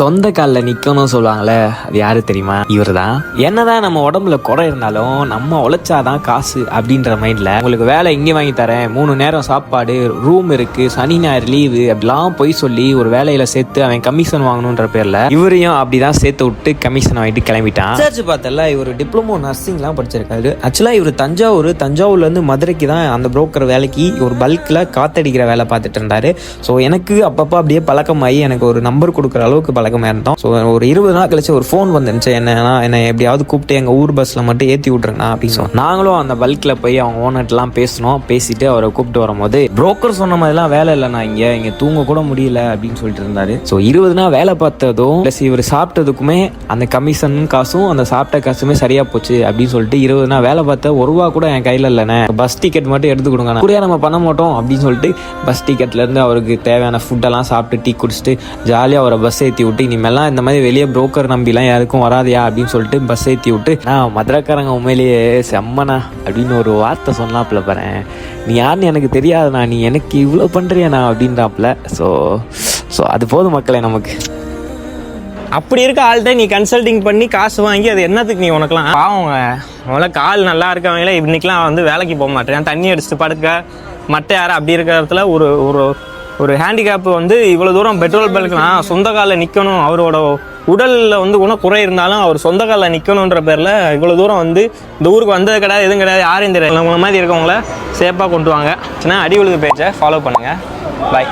சொந்த காலில் நிற்கணும்னு சொல்லுவாங்களே அது யாரு தெரியுமா? இவர் தான் என்னதான் நம்ம உடம்புல குறை இருந்தாலும் நம்ம உழைச்சாதான் காசு அப்படின்ற மைண்டில் உங்களுக்கு வேலை இங்கே வாங்கி தரேன் மூணு நேரம் சாப்பாடு ரூம் இருக்கு சனி ஞாயிறு லீவு அப்படிலாம் போய் சொல்லி ஒரு வேலையில சேர்த்து அவன் கமிஷன் வாங்கணுன்ற பேர்ல இவரையும் அப்படிதான் சேர்த்து விட்டு கமிஷன் வாங்கிட்டு கிளம்பிட்டான். சர்ச் பார்த்தல இவர் டிப்ளமோ நர்சிங்லாம் படிச்சிருக்காரு. ஆக்சுவலாக இவர் தஞ்சாவூர் தஞ்சாவூர்லேருந்து மதுரைக்கு தான் அந்த புரோக்கர் வேலைக்கு ஒரு பல்கில் காத்தடிக்கிற வேலை பார்த்துட்டு இருந்தாரு. ஸோ எனக்கு அப்பப்போ அப்படியே பழக்கமாகி எனக்கு ஒரு நம்பர் கொடுக்குற அளவுக்கு பழக்கம் பழக்கமாக இருந்தோம் ஸோ ஒரு இருபது நாள் கழிச்சு ஒரு ஃபோன் வந்துருந்துச்சு. என்னன்னா என்னை எப்படியாவது கூப்பிட்டு எங்கள் ஊர் பஸ்ஸில் மட்டும் ஏற்றி விட்ருங்கண்ணா அப்படின்னு சொன்னோம் நாங்களும் அந்த பல்கில் போய் அவங்க ஓனர்லாம் பேசினோம். பேசிட்டு அவரை கூப்பிட்டு வரும்போது புரோக்கர் சொன்ன மாதிரிலாம் வேலை இல்லைண்ணா இங்கே. இங்கே தூங்க கூட முடியல அப்படின்னு சொல்லிட்டு இருந்தாரு. ஸோ இருபது நாள் வேலை பார்த்ததும் ப்ளஸ் இவர் சாப்பிட்டதுக்குமே அந்த கமிஷன் காசும் அந்த சாப்பிட்ட காசுமே சரியா போச்சு அப்படின்னு சொல்லிட்டு இருபது நாள் வேலை பார்த்த ஒரு ரூபா கூட என் கையில் இல்லைண்ணே. பஸ் டிக்கெட் மட்டும் எடுத்து கொடுங்க கூடயா நம்ம பண்ண மாட்டோம் அப்படின்னு சொல்லிட்டு பஸ் டிக்கெட்லேருந்து அவருக்கு தேவையான ஃபுட்டெல்லாம் சாப்பிட்டு டீ குடிச்சிட்டு ஜாலியாக அவரை பஸ் ஏற்றி விட்டு இனிமேலாம் இந்த மாதிரி வெளியே புரோக்கர் நம்பிலாம் யாருக்கும் வராதியா அப்படின்னு சொல்லிட்டு பஸ் ஏற்றி விட்டு நான் மதுரக்காரங்க உண்மையிலேயே செம்மனா அப்படின்னு ஒரு வார்த்தை சொன்னாப்புல பாரு. நீ யாருன்னு எனக்கு தெரியாதுண்ணா நீ எனக்கு இவ்வளோ பண்ணுறியாண்ணா அப்படின்றாப்புல. ஸோ ஸோ அது போதும் மக்களே நமக்கு. அப்படி இருக்க ஆள்கிட்ட நீ கன்சல்டிங் பண்ணி காசு வாங்கி அது என்னத்துக்கு நீ உனக்குலாம் பாவங்க முதல்ல கால் நல்லா இருக்கவங்களே இன்னைக்கெல்லாம் வந்து வேலைக்கு போக மாட்டேன் தண்ணி அடிச்சுட்டு படுக்க மற்ற யாரும் அப்படி இருக்கிற இடத்துல ஒரு ஒரு ஒரு ஹேண்டிகேப் வந்து இவ்வளோ தூரம் பெட்ரோல் பல்க்லாம் சொந்த காலில் நிற்கணும் அவரோட உடலில் வந்து உணவு குறை இருந்தாலும் அவர் சொந்த காலில் நிற்கணுன்ற பேரில் இவ்வளோ தூரம் வந்து இந்த ஊருக்கு வந்தது கிடையாது எதுவும் கிடையாது யாரும் தெரியல. உங்களை மாதிரி இருக்கவங்கள சேஃபாக கொண்டு வாங்க. சின்ன அடி விழுது பேச்சை ஃபாலோ பண்ணுங்கள் பாய்